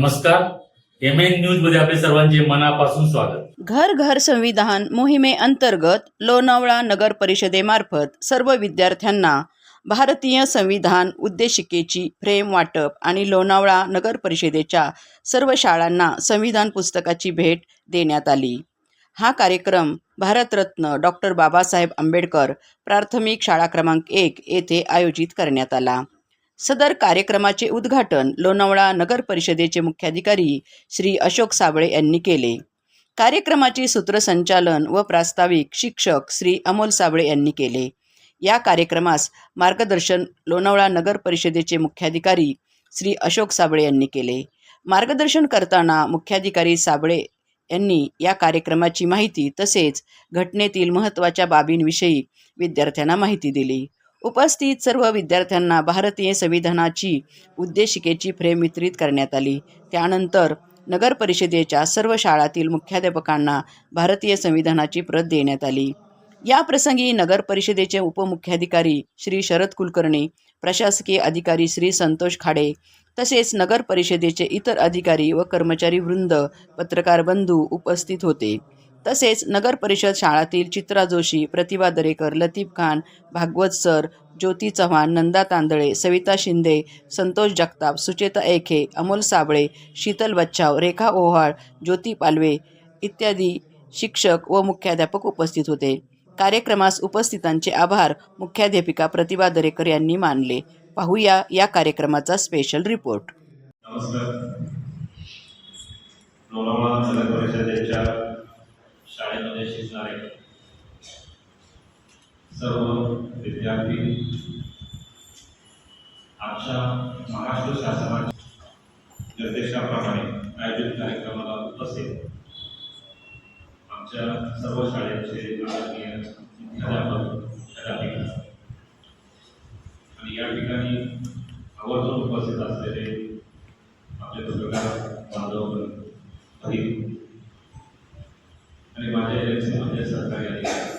नमस्कार. M N न्यूजमध्ये आपले सर्वांचे मनापासून स्वागत. घर घर संविधान मोहिमेअंतर्गत लोणावळा नगर परिषदेमार्फत सर्व विद्यार्थ्यांना भारतीय संविधान उद्देशिकेची फ्रेम वाटप आणि लोणावळा नगर परिषदेच्या सर्व शाळांना संविधान पुस्तकाची भेट देण्यात आली. हा कार्यक्रम भारतरत्न डॉक्टर बाबासाहेब आंबेडकर प्राथमिक शाळा क्रमांक एक येथे आयोजित करण्यात आला. सदर कार्यक्रमाचे उद्घाटन लोणावळा नगर परिषदेचे मुख्याधिकारी श्री अशोक साबळे यांनी केले. कार्यक्रमाचे सूत्रसंचालन व प्रास्ताविक शिक्षक श्री अमोल साबळे यांनी केले. या कार्यक्रमास मार्गदर्शन लोणावळा नगर परिषदेचे मुख्याधिकारी श्री अशोक साबळे यांनी केले. मार्गदर्शन करताना मुख्याधिकारी साबळे यांनी या कार्यक्रमाची माहिती तसेच घटनेतील महत्त्वाच्या बाबींविषयी विद्यार्थ्यांना माहिती दिली. उपस्थित सर्व विद्यार्थ्यांना भारतीय संविधानाची उद्देशिकेची फ्रेम वितरित करण्यात आली. त्यानंतर नगर परिषदेच्या सर्व शाळातील मुख्याध्यापकांना भारतीय संविधानाची प्रत देण्यात आली. या प्रसंगी नगर परिषदेचे उपमुख्याधिकारी श्री शरद कुलकर्णी प्रशासकीय अधिकारी श्री संतोष खाडे तसेच नगर परिषदेचे इतर अधिकारी व कर्मचारी वृंद पत्रकार बंधू उपस्थित होते. तसेच नगर परिषद शाळातील चित्रा जोशी प्रतिभा दरेकर लतीफ खान भागवत सर ज्योती चव्हाण नंदा तांदळे सविता शिंदे संतोष जगताप सुचेता एखे अमोल साबळे शीतल बच्चाव रेखा ओहाळ ज्योती पालवे इत्यादी शिक्षक व मुख्याध्यापक उपस्थित होते. कार्यक्रमास उपस्थितांचे आभार मुख्याध्यापिका प्रतिभा दरेकर यांनी मानले. पाहूया या कार्यक्रमाचा स्पेशल रिपोर्ट नमस्कार. शाळेमध्ये शिकणारे सर्व विद्यार्थी आमच्या महाराष्ट्र शासनाच्या निर्देशाप्रमाणे आयोजित कार्यक्रमाला उपस्थित आमच्या सर्व शाळेचे आदरणीय मुख्याध्यापक आणि या ठिकाणी आवर्जून उपस्थित असलेले आपले पत्रकार बांधव भाई आणि माझ्या एजन्सीमध्ये सहकारी अधिकारी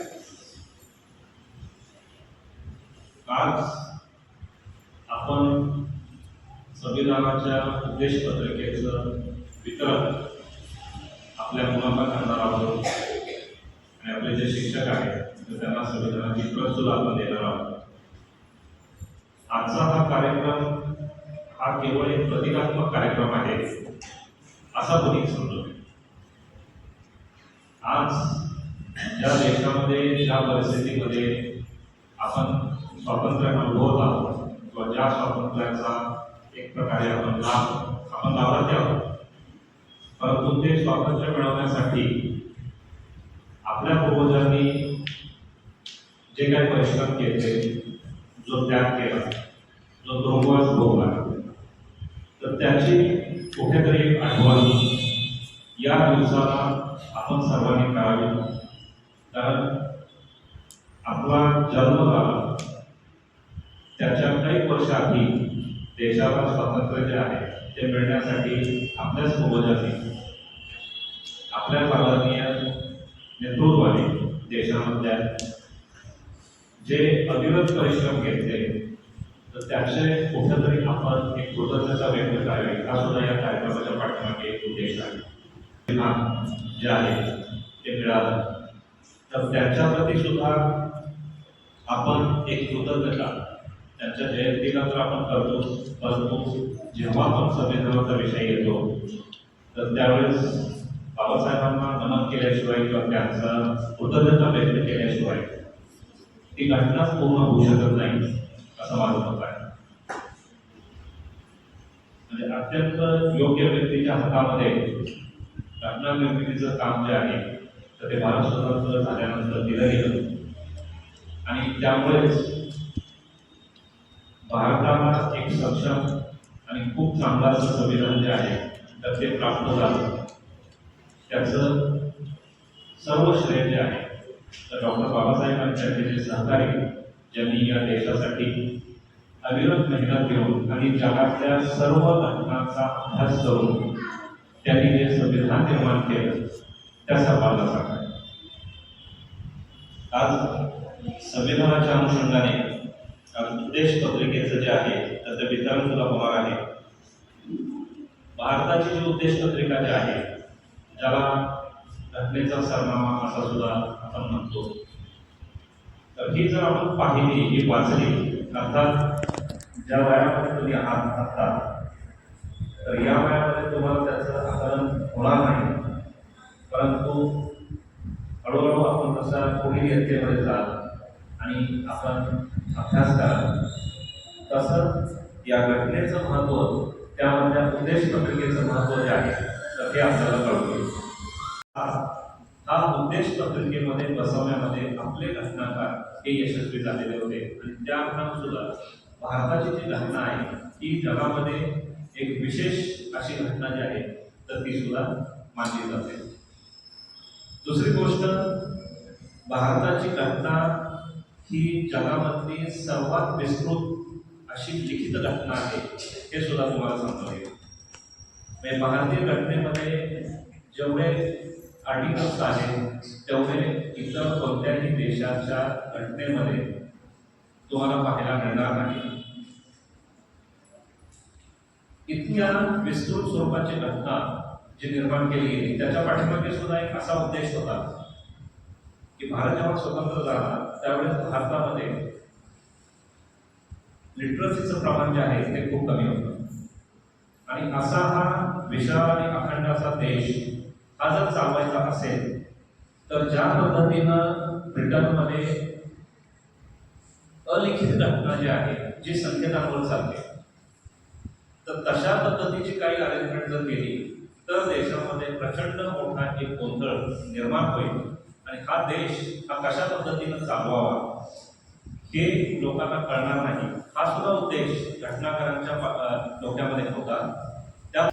आज आपण नावाच्या उद्देश पत्रिकेचं वितरण आपल्या मुलांना करणार आहोत. आणि आपले जे शिक्षक आहेत तर त्यांना संविधानाची प्रत सुद्धा आपण देणार आहोत. आजचा हा कार्यक्रम हा केवळ एक प्रतिकात्मक कार्यक्रम आहे असा कोणी समजू आज ज्या देशामध्ये ज्या परिस्थितीमध्ये आपण स्वातंत्र्य अनुभवत आहोत किंवा ज्या स्वातंत्र्याचा एक प्रकारे आपण लाभ आपण लाभार्थी आहोत. परंतु ते स्वातंत्र्य मिळवण्यासाठी आपल्या पूर्वजांनी जे काही परिश्रम केले जो त्याग केला जो दोंगवास भोगला तर त्याची कुठेतरी एक आठवण या दिवसाला आपण सर्वांनी करावी. कारण आपला जन्म झाला त्याच्या काही वर्षाआधी देशाला स्वातंत्र्य जे आहे ते मिळण्यासाठी आपल्याच पूर्वजांनी आपल्या आदरणीय नेतृत्वाने देशामधल्या जे अविरत परिश्रम घेतले तर त्याचे कुठेतरी आपण एक कृतज्ञता व्यक्त करावी हा सुद्धा या कार्यक्रमाच्या पाठीमागे एक उद्देश आहे. जे आहे ते मिळालं. तर त्याच्याप्रती सुद्धा आपण एक कृतज्ञता त्यांच्या जयंतीला तर आपण करतो परंतु जेव्हा आपण संविधानाचा विषय येतो तर त्यावेळेस बाबासाहेबांना नमन केल्याशिवाय किंवा त्यांचा कृतज्ञता व्यक्त केल्याशिवाय ती घटनाच पूर्ण होऊ शकत नाही असं माझं मत आहे. म्हणजे अत्यंत योग्य व्यक्तीच्या हातामध्ये घटना निर्मितीचं काम जे आहे तर ते भारत स्वतंत्र झाल्यानंतर दिलं गेलं. आणि त्यामुळेच भारताला एक सक्षम आणि खूप चांगलं असं संविधान जे आहे तर ते प्राप्त झालं. त्याचं सर्व श्रेय जे आहे तर डॉक्टर बाबासाहेब आणि त्यांचे जे सहकारी ज्यांनी या देशासाठी अविरत मेहनत घेऊन आणि जगातल्या सर्व घटनांचा अभ्यास करून त्यांनी जे संविधान निर्माण केलं त्या सर्वांना सांगा आज संविधानाच्या अनुषंगाने आज उद्देश पत्रिकेचं जे आहे त्याचं वितरण सुद्धा होणार आहे. भारताची जी उद्देश पत्रिका जी आहे ज्याला घटनेचा सरनामा असा सुद्धा आपण म्हणतो. तर ही जर आपण पाहिली ही वाचली अर्थात ज्या वयामध्ये तुम्ही आत आत्ता तर या वयामध्ये तुम्हाला त्याचं आकलन होणार नाही. परंतु हळूहळू आपण तसा पुढील इयत्तेमध्ये जाल आणि आपण अभ्यास करा तसंच या घटनेचं महत्त्व त्यामधल्या उद्देश पत्रिकेचं महत्त्व जे आहे तर ते आपल्याला कळतो हा हा उद्देश पत्रिकेमध्ये बसवण्यामध्ये आपले घटनाकार हे यशस्वी झालेले होते. आणि त्या सुद्धा भारताची जी घटना आहे ती जगामध्ये एक विशेष अशी घटना जी आहे तर ती सुद्धा मानली जाते. दुसरी गोष्ट भारताची घटना ही जगामधली सर्वात विस्तृत अशी लिखित घटना आहे, हे सुद्धा तुम्हाला सांगतो येईल भारतीय घटनेमध्ये जेवढे आर्टिकल्स आहेत, तेवढे इतर कोणत्याही देशाच्या घटनेमध्ये तुम्हाला पाहायला मिळणार नाही. इतक्या विस्तृत स्वरूपाची घटना जी निर्माण केली गेली, त्याच्या पाठीमागे सुद्धा एक असा उद्देश होता की भारत जेव्हा स्वतंत्र झाला त्यावेळेस भारतामध्ये लिटरसीचं प्रमाण जे आहे ते खूप कमी होतं. आणि असा हा विशाल आणि अखंड असा देश हा जर चालवायचा असेल तर ज्या पद्धतीनं ब्रिटनमध्ये अलिखित घटना जी आहे जी संकेतांवर चालते तर तशा पद्धतीची काही अरेंजमेंट जर केली तर देशामध्ये प्रचंड मोठा एक गोंधळ निर्माण होईल. आणि हा देश हा कशा पद्धतीनं चालवावा हे लोकांना कळणार नाही. हा सुद्धा उद्देश घटनाकारांच्या डोक्यामध्ये होता. त्या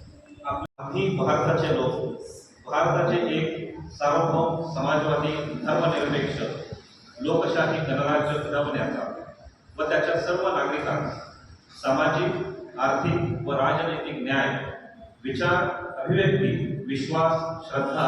आम्ही भारताचे लोक भारताचे एक सार्वभौम समाजवादी धर्मनिरपेक्ष लोकशाही गणराज्य घडवण्याचा व त्याच्या सर्व नागरिकांना सामाजिक आर्थिक व राजनैतिक न्याय विचार अभिव्यक्ती विश्वास श्रद्धा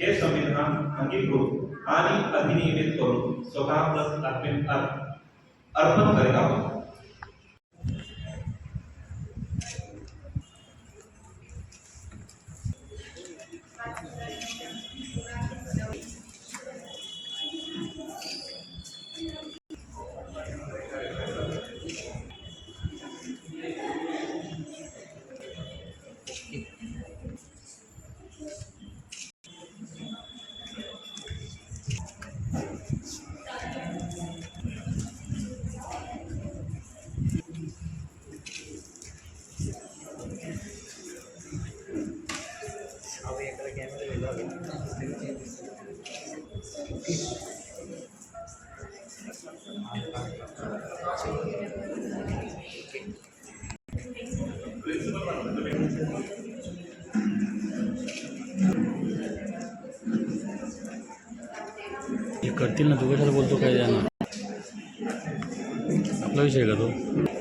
हे संविधान अंगीकृत आणि अधिनियमित करून स्वतःच अर्पण करीत आहोत. करतील ना तू कशाला बोलतो काय जाणार. आपला विषय का तो?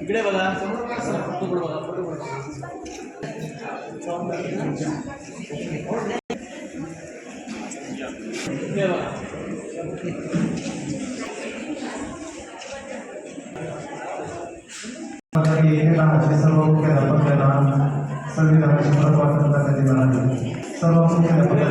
इकडे बघा. फोटो बघा फोटो बघा. इकडे बघा. सर्व मुख्याध्यापकांना